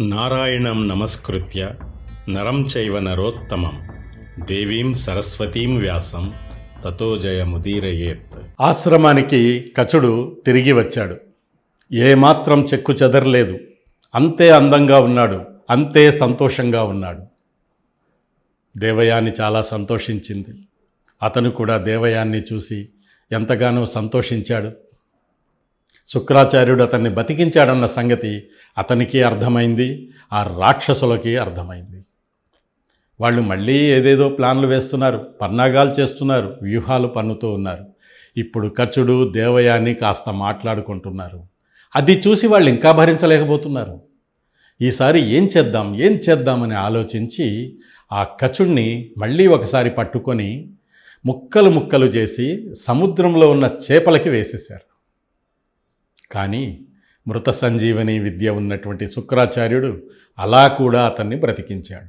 నారాయణం నమస్కృత్య నరం చైవ నరోత్తమం. దేవీం సరస్వతీం వ్యాసం. తతో జయముదీరయేత్. ఆశ్రమానికి కచుడు తిరిగి వచ్చాడు. ఏమాత్రం చెక్కు చెదరలేదు. అంతే అందంగా ఉన్నాడు. అంతే సంతోషంగా ఉన్నాడు. దేవయాని చాలా సంతోషించింది. అతను కూడా దేవయాన్ని చూసి ఎంతగానో సంతోషించాడు. శుక్రాచార్యుడు అతన్ని బతికించాడన్న సంగతి అతనికి అర్థమైంది ఆ రాక్షసులకి అర్థమైంది. వాళ్ళు మళ్ళీ ఏదేదో ప్లాన్లు వేస్తున్నారు పన్నాగాలు చేస్తున్నారు వ్యూహాలు పన్నుతూ ఉన్నారు. ఇప్పుడు కచుడు దేవయాని కాస్త మాట్లాడుకుంటున్నారు. అది చూసి వాళ్ళు ఇంకా భరించలేకపోతున్నారు. ఈసారి ఏం చేద్దాం ఏం చేద్దామని ఆలోచించి ఆ కచుడిని మళ్ళీ ఒకసారి పట్టుకొని ముక్కలు ముక్కలు చేసి సముద్రంలో ఉన్న చేపలకి వేసేశారు. కానీ మృత సంజీవని విద్య ఉన్నటువంటి శుక్రాచార్యుడు అలా కూడా అతన్ని బ్రతికించాడు.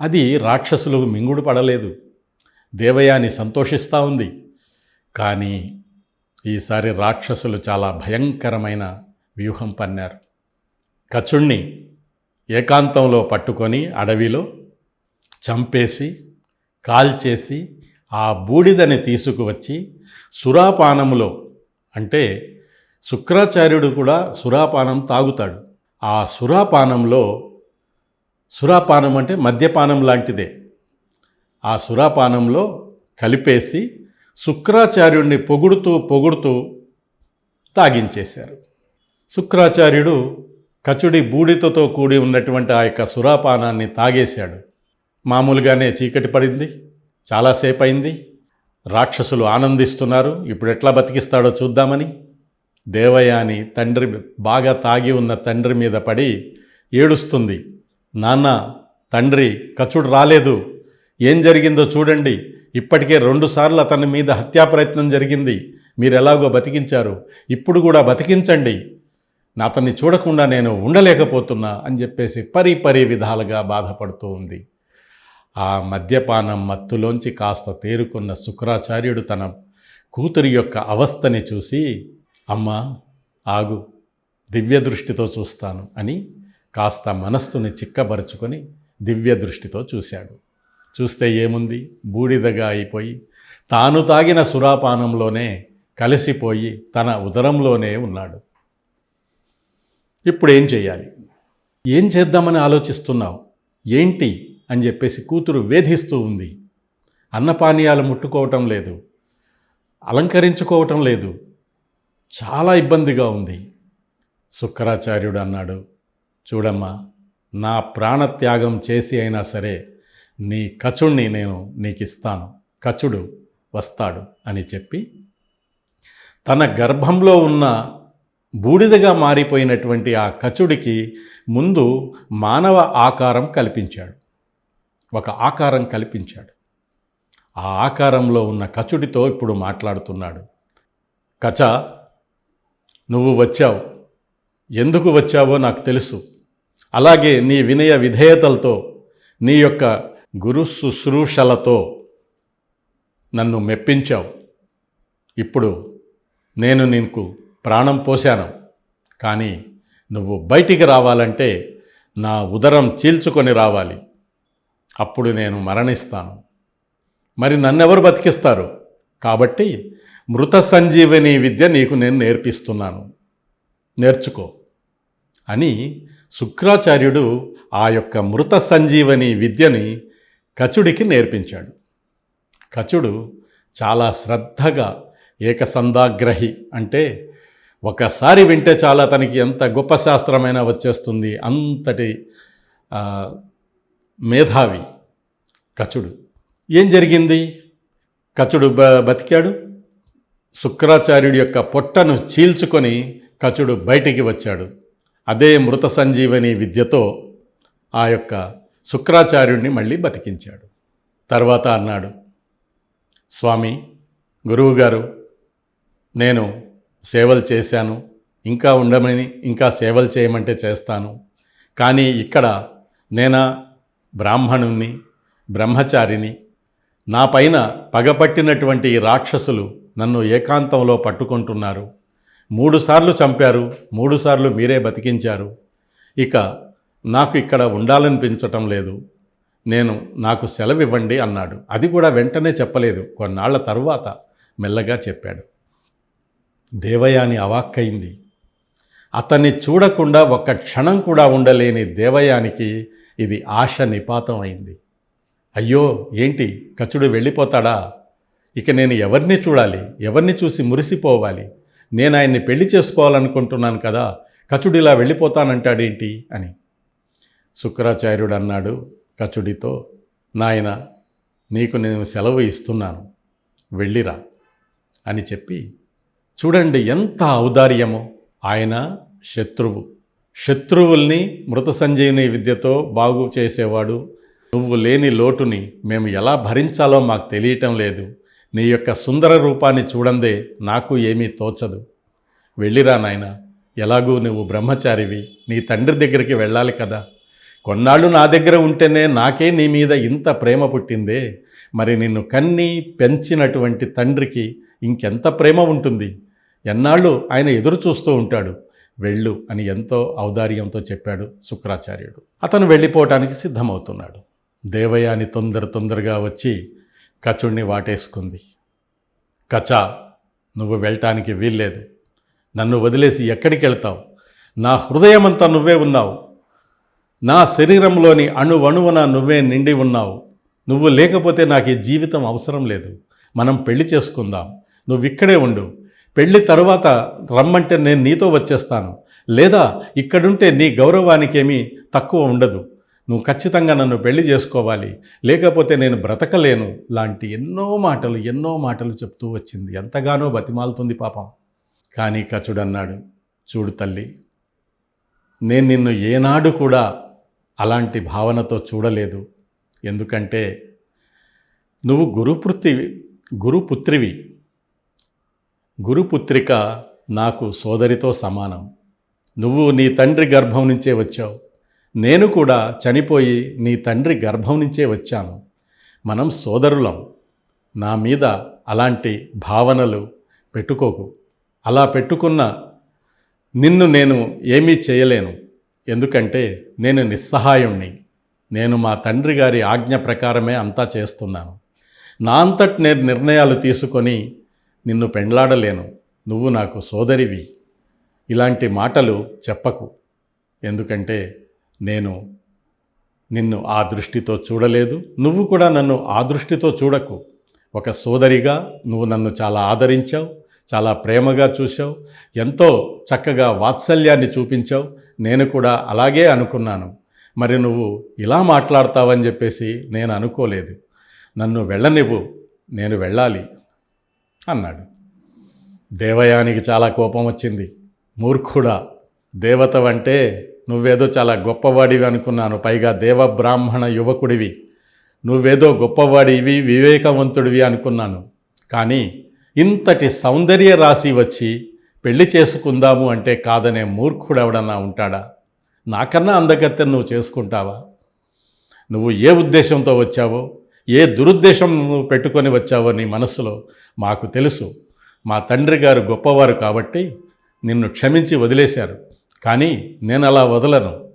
అది రాక్షసులు మింగుడు పడలేదు. దేవయాని సంతోషిస్తూ ఉంది. కానీ ఈసారి రాక్షసులు చాలా భయంకరమైన వ్యూహం పన్నారు. కచుణ్ణి ఏకాంతంలో పట్టుకొని అడవిలో చంపేసి కాల్చేసి ఆ బూడిదని తీసుకువచ్చి సురాపానములో అంటే శుక్రాచార్యుడు కూడా సురాపానం తాగుతాడు. ఆ సురాపానంలో సురాపానం అంటే మద్యపానం లాంటిదే. ఆ సురాపానంలో కలిపేసి శుక్రాచార్యుడిని పొగుడుతూ పొగుడుతూ తాగించేశారు. శుక్రాచార్యుడు కచుడి బూడిదతో కూడి ఉన్నటువంటి ఆ యొక్క సురాపానాన్ని తాగేశాడు. మామూలుగానే చీకటి పడింది చాలాసేపు అయింది. రాక్షసులు ఆనందిస్తున్నారు. ఇప్పుడు ఎట్లా బతికిస్తాడో చూద్దామని. దేవయాని తండ్రి బాగా తాగి ఉన్న తండ్రి మీద పడి ఏడుస్తుంది. నాన్న తండ్రి కచుడు రాలేదు. ఏం జరిగిందో చూడండి. ఇప్పటికే రెండుసార్లు అతని మీద హత్యా ప్రయత్నం జరిగింది. మీరు ఎలాగో బతికించారు. ఇప్పుడు కూడా బతికించండి. నా అతన్ని చూడకుండా నేను ఉండలేకపోతున్నా అని చెప్పేసి పరి పరి విధాలుగా బాధపడుతూ ఉంది. ఆ మద్యపానం మత్తులోంచి కాస్త తేరుకున్న శుక్రాచార్యుడు తన కూతురి యొక్క అవస్థని చూసి అమ్మా ఆగు దివ్య దృష్టితో చూస్తాను అని కాస్త మనస్సుని చిక్కబరుచుకొని దివ్య దృష్టితో చూశాడు. చూస్తే ఏముంది? బూడిదగా అయిపోయి తాను తాగిన సురాపానంలోనే కలిసిపోయి తన ఉదరంలోనే ఉన్నాడు. ఇప్పుడు ఏం చేయాలి? ఏం చేద్దామని ఆలోచిస్తున్నావు? ఏంటి? అని చెప్పేసి కూతురు వేధిస్తూ ఉంది. అన్నపానీయాలు ముట్టుకోవటం లేదు. అలంకరించుకోవటం లేదు. చాలా ఇబ్బందిగా ఉంది. శుక్రాచార్యుడు అన్నాడు చూడమ్మా నా ప్రాణత్యాగం చేసి అయినా సరే నీ కచుణ్ణి నేను నీకు ఇస్తాను కచుడు వస్తాడు అని చెప్పి తన గర్భంలో ఉన్న బూడిదగా మారిపోయినటువంటి ఆ కచుడికి ముందు మానవ ఆకారం కల్పించాడు. ఒక ఆకారం కల్పించాడు. ఆ ఆకారంలో ఉన్న కచుడితో ఇప్పుడు మాట్లాడుతున్నాడు. కచ నువ్వు వచ్చావు. ఎందుకు వచ్చావో నాకు తెలుసు. అలాగే నీ వినయ విధేయతలతో నీ యొక్క గురు శుశ్రూషలతో నన్ను మెప్పించావు. ఇప్పుడు నేను నీకు ప్రాణం పోశాను. కానీ నువ్వు బయటికి రావాలంటే నా ఉదరం చీల్చుకొని రావాలి. అప్పుడు నేను మరణిస్తాను. మరి నన్నెవరు బతికిస్తారు? కాబట్టి మృత సంజీవని విద్య నీకు నేను నేర్పిస్తున్నాను. నేర్చుకో. అని శుక్రాచార్యుడు ఆ యొక్క మృత సంజీవని విద్యని కచుడికి నేర్పించాడు. కచుడు చాలా శ్రద్ధగా ఏకసందాగ్రహి అంటే ఒకసారి వింటే చాలా తనకి ఎంత గొప్ప శాస్త్రమైనా వచ్చేస్తుంది అంతటి మేధావి కచుడు. ఏం జరిగింది? కచుడు బ బతికాడు? శుక్రాచార్యుడి యొక్క పొట్టను చీల్చుకొని కచుడు బయటికి వచ్చాడు. అదే మృత సంజీవని విద్యతో ఆ యొక్క శుక్రాచార్యుడిని మళ్ళీ బతికించాడు. తర్వాత అన్నాడు స్వామి గురువుగారు నేను సేవలు చేశాను. ఇంకా ఉండమని ఇంకా సేవలు చేయమంటే చేస్తాను. కానీ ఇక్కడ నేనా బ్రాహ్మణుణ్ణి బ్రహ్మచారిని నా పైన పగపట్టినటువంటి రాక్షసులు నన్ను ఏకాంతంలో పట్టుకుంటున్నారు. మూడుసార్లు చంపారు మూడుసార్లు మీరే బతికించారు. ఇక నాకు ఇక్కడ ఉండాలనిపించటం లేదు. నేను నాకు సెలవు ఇవ్వండి అన్నాడు. అది కూడా వెంటనే చెప్పలేదు. కొన్నాళ్ళ తరువాత మెల్లగా చెప్పాడు. దేవయాని అవాక్కయింది అతన్ని చూడకుండా ఒక్క క్షణం కూడా ఉండలేని దేవయానికి ఇది ఆశ నిపాతం అయింది. అయ్యో ఏంటి? కచుడు వెళ్ళిపోతాడా? ఇక నేను ఎవరిని చూడాలి? ఎవరిని చూసి మురిసిపోవాలి? నేను ఆయన్ని పెళ్ళి చేసుకోవాలనుకుంటున్నాను కదా కచుడిలా వెళ్ళిపోతానంటాడేంటి అని. శుక్రాచార్యుడు అన్నాడు కచుడితో నాయన నీకు నేను సెలవు ఇస్తున్నాను వెళ్ళిరా అని చెప్పి చూడండి ఎంత ఔదార్యమో ఆయన శత్రువు. శత్రువుల్ని మృత సంజీవని విద్యతో బాగు చేసేవాడు. నువ్వు లేని లోటుని మేము ఎలా భరించాలో మాకు తెలియటం లేదు. నీ యొక్క సుందర రూపాన్ని చూడందే నాకు ఏమీ తోచదు. వెళ్ళిరా నాయన ఎలాగూ నువ్వు బ్రహ్మచారివి నీ తండ్రి దగ్గరికి వెళ్ళాలి కదా. కొన్నాళ్ళు నా దగ్గర ఉంటేనే నాకే నీ మీద ఇంత ప్రేమ పుట్టిందే. మరి నిన్ను కన్ని పెంచినటువంటి తండ్రికి ఇంకెంత ప్రేమ ఉంటుంది? ఎన్నాళ్ళు ఆయన ఎదురు చూస్తూ ఉంటాడు. వెళ్ళు అని ఎంతో ఔదార్యంతో చెప్పాడు శుక్రాచార్యుడు. అతను వెళ్ళిపోవటానికి సిద్ధమవుతున్నాడు. దేవయాని తొందర తొందరగా వచ్చి కచుడిని వాటేసుకుంది. కచా నువ్వు వెళ్ళటానికి వీల్లేదు. నన్ను వదిలేసి ఎక్కడికి వెళ్తావు? నా హృదయమంతా నువ్వే ఉన్నావు. నా శరీరంలోని అణువణువున నువ్వే నిండి ఉన్నావు. నువ్వు లేకపోతే నాకు ఈ జీవితం అవసరం లేదు. మనం పెళ్ళి చేసుకుందాం. నువ్వు ఇక్కడే ఉండు. పెళ్ళి తరువాత రమ్మంటే నేను నీతో వచ్చేస్తాను. లేదా ఇక్కడుంటే నీ గౌరవానికేమీ తక్కువ ఉండదు. నువ్వు ఖచ్చితంగా నన్ను పెళ్ళి చేసుకోవాలి. లేకపోతే నేను బ్రతకలేను. లాంటి ఎన్నో మాటలు ఎన్నో మాటలు చెప్తూ వచ్చింది. ఎంతగానో బతిమాలుతుంది పాపం. కానీ కచుడన్నాడు చూడు తల్లి నేను నిన్ను ఏనాడు కూడా అలాంటి భావనతో చూడలేదు. ఎందుకంటే నువ్వు గురుపుత్రివి గురుపుత్రివి. గురుపుత్రిక నాకు సోదరితో సమానం. నువ్వు నీ తండ్రి గర్భం నుంచే వచ్చావు. నేను కూడా చనిపోయి నీ తండ్రి గర్భం నుంచే వచ్చాను. మనం సోదరులం. నా మీద అలాంటి భావనలు పెట్టుకోకు. అలా పెట్టుకున్న నిన్ను నేను ఏమీ చేయలేను. ఎందుకంటే నేను నిస్సహాయుణ్ణి. నేను మా తండ్రి గారి ఆజ్ఞ ప్రకారమే అంతా చేస్తున్నాను. నా అంతటి నేను నిర్ణయాలు తీసుకొని నిన్ను పెండ్లాడలేను. నువ్వు నాకు సోదరివి. ఇలాంటి మాటలు చెప్పకు. ఎందుకంటే నేను నిన్ను ఆ దృష్టితో చూడలేదు. నువ్వు కూడా నన్ను ఆ దృష్టితో చూడకు. ఒక సోదరిగా నువ్వు నన్ను చాలా ఆదరించావు చాలా ప్రేమగా చూశావు ఎంతో చక్కగా వాత్సల్యాన్ని చూపించావు. నేను కూడా అలాగే అనుకున్నాను. మరి నువ్వు ఇలా మాట్లాడతావని చెప్పేసి నేను అనుకోలేదు. నన్ను వెళ్ళనివ్వు నేను వెళ్ళాలి అన్నాడు. దేవయానికి చాలా కోపం వచ్చింది. మూర్ఖుడా దేవతవంటే నువ్వేదో చాలా గొప్పవాడివి అనుకున్నాను. పైగా దేవ బ్రాహ్మణ యువకుడివి. నువ్వేదో గొప్పవాడివి వివేకవంతుడివి అనుకున్నాను. కానీ ఇంతటి సౌందర్య రాశి వచ్చి పెళ్ళి చేసుకుందాము అంటే కాదనే మూర్ఖుడెవడన్నా ఉంటాడా? నాకన్నా అందగత్తె నువ్వు చేసుకుంటావా? నువ్వు ఏ ఉద్దేశంతో వచ్చావో ఏ దురుద్దేశం నువ్వు పెట్టుకొని వచ్చావో నీ మనసులో మాకు తెలుసు. మా తండ్రి గారు గొప్పవారు కాబట్టి నిన్ను క్షమించి వదిలేశారు. కానీ నేను అలా వదలను.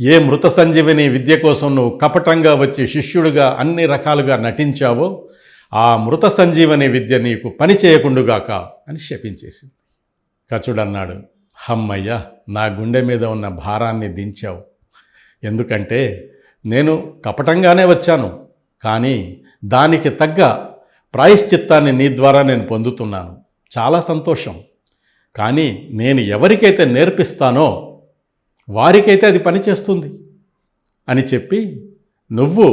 ఏ మృత సంజీవిని విద్య కోసం నువ్వు కపటంగా వచ్చి శిష్యుడిగా అన్ని రకాలుగా నటించావో ఆ మృత సంజీవని విద్య నీకు పని చేయకుండుగాక అని శపించేసింది. కచుడన్నాడు హమ్మయ్య నా గుండె మీద ఉన్న భారాన్ని దించావు. ఎందుకంటే నేను కపటంగానే వచ్చాను కానీ దానికి తగ్గ ప్రాయశ్చిత్తాన్ని నీ ద్వారా నేను పొందుతున్నాను. చాలా సంతోషం. కానీ నేను ఎవరికైతే నేర్పిస్తానో వారికైతే అది పనిచేస్తుంది అని చెప్పి నువ్వు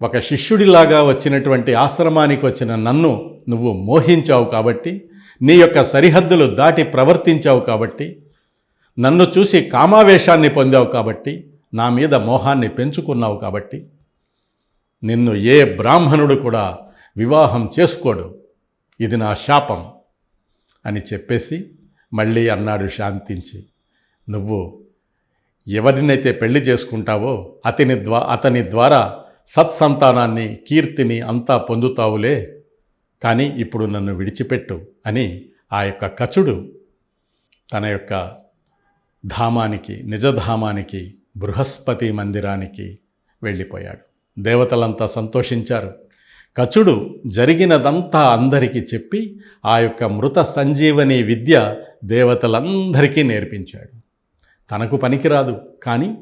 ఒక శిష్యుడిలాగా వచ్చినటువంటి ఆశ్రమానికి వచ్చిన నన్ను నువ్వు మోహించావు కాబట్టి నీ యొక్క సరిహద్దులు దాటి ప్రవర్తించావు కాబట్టి నన్ను చూసి కామావేశాన్ని పొందావు కాబట్టి నా మీద మోహాన్ని పెంచుకున్నావు కాబట్టి నిన్ను ఏ బ్రాహ్మణుడు కూడా వివాహం చేసుకోడు. ఇది నా శాపం. అని చెప్పేసి మళ్ళీ అన్నాడు శాంతించి నువ్వు ఎవరినైతే పెళ్ళి చేసుకుంటావో అతని ద్వా అతని ద్వారా సత్సంతానాన్ని కీర్తిని అంతా పొందుతావులే కానీ ఇప్పుడు నన్ను విడిచిపెట్టు అని ఆ యొక్క కచుడు తన యొక్క ధామానికి నిజధామానికి బృహస్పతి మందిరానికి వెళ్ళిపోయాడు. దేవతలంతా సంతోషించారు. కచుడు జరిగినదంతా అందరికీ చెప్పి ఆ యొక్క మృత సంజీవని విద్య దేవతలందరికీ నేర్పించాడు. తనకు పనికిరాదు కానీ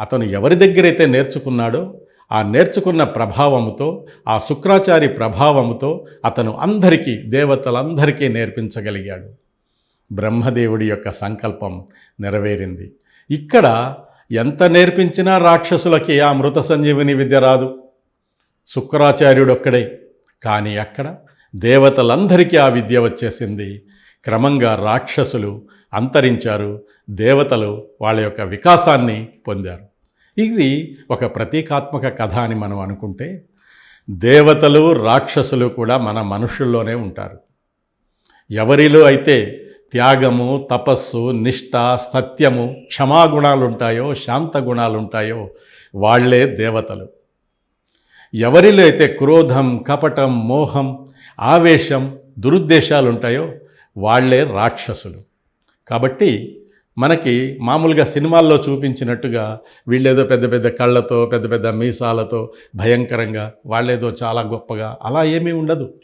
అతను ఎవరి దగ్గరైతే నేర్చుకున్నాడో ఆ నేర్చుకున్న ప్రభావముతో ఆ శుక్రాచారి ప్రభావముతో అతను అందరికీ దేవతలందరికీ నేర్పించగలిగాడు. బ్రహ్మదేవుడి యొక్క సంకల్పం నెరవేరింది. ఇక్కడ ఎంత నేర్పించినా రాక్షసులకి ఆ మృత సంజీవిని విద్య రాదు. శుక్రాచార్యుడొక్కడే. కానీ అక్కడ దేవతలందరికీ ఆ విద్య వచ్చేసింది. క్రమంగా రాక్షసులు అంతరించారు. దేవతలు వాళ్ళ యొక్క వికాసాన్ని పొందారు. ఇది ఒక ప్రతీకాత్మక కథ అని మనం అనుకుంటే దేవతలు రాక్షసులు కూడా మన మనుషుల్లోనే ఉంటారు. ఎవరిలో అయితే త్యాగము తపస్సు నిష్ఠ సత్యము క్షమాగుణాలుంటాయో శాంత గుణాలుంటాయో వాళ్ళే దేవతలు. ఎవరిలో అయితే క్రోధం కపటం మోహం ఆవేశం దురుద్దేశాలు ఉంటాయో వాళ్ళే రాక్షసులు. కాబట్టి మనకి మామూలుగా సినిమాల్లో చూపించినట్టుగా వీళ్ళేదో పెద్ద పెద్ద కళ్ళతో పెద్ద పెద్ద మీసాలతో భయంకరంగా వాళ్ళేదో చాలా గొప్పగా అలా ఏమీ ఉండదు.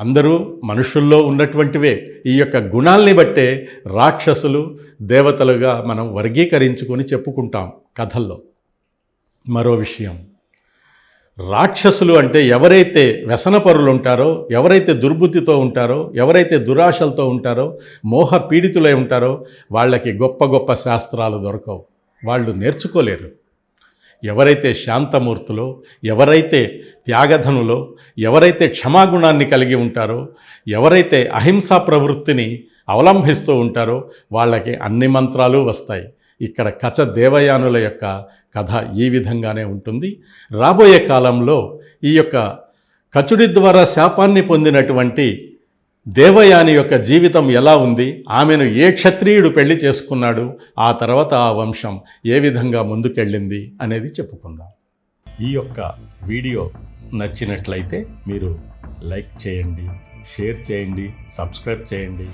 అందరూ మనుషుల్లో ఉన్నటువంటివే. ఈ యొక్క గుణాల్ని బట్టే రాక్షసులు దేవతలుగా మనం వర్గీకరించుకొని చెప్పుకుంటాం కథల్లో. మరో విషయం. రాక్షసులు అంటే ఎవరైతే వ్యసనపరులు ఉంటారో ఎవరైతే దుర్బుద్ధితో ఉంటారో ఎవరైతే దురాశలతో ఉంటారో మోహ పీడితులై ఉంటారో వాళ్ళకి గొప్ప గొప్ప శాస్త్రాలు దొరకవు. వాళ్ళు నేర్చుకోలేరు. ఎవరైతే శాంతమూర్తులో ఎవరైతే త్యాగధనులో ఎవరైతే క్షమాగుణాన్ని కలిగి ఉంటారో ఎవరైతే అహింసా ప్రవృత్తిని అవలంబిస్తూ ఉంటారో వాళ్ళకి అన్ని మంత్రాలు వస్తాయి. ఇక్కడ కచ దేవయానుల యొక్క కథ ఈ విధంగానే ఉంటుంది. రాబోయే కాలంలో ఈ యొక్క కచుడి ద్వారా శాపాన్ని పొందినటువంటి దేవయాని యొక్క జీవితం ఎలా ఉంది? ఆమెను ఏ క్షత్రియుడు పెళ్ళి చేసుకున్నాడు? ఆ తర్వాత ఆ వంశం ఏ విధంగా ముందుకెళ్ళింది? అనేది చెప్పుకుందాం. ఈ యొక్క వీడియో నచ్చినట్లయితే మీరు లైక్ చేయండి షేర్ చేయండి సబ్స్క్రైబ్ చేయండి.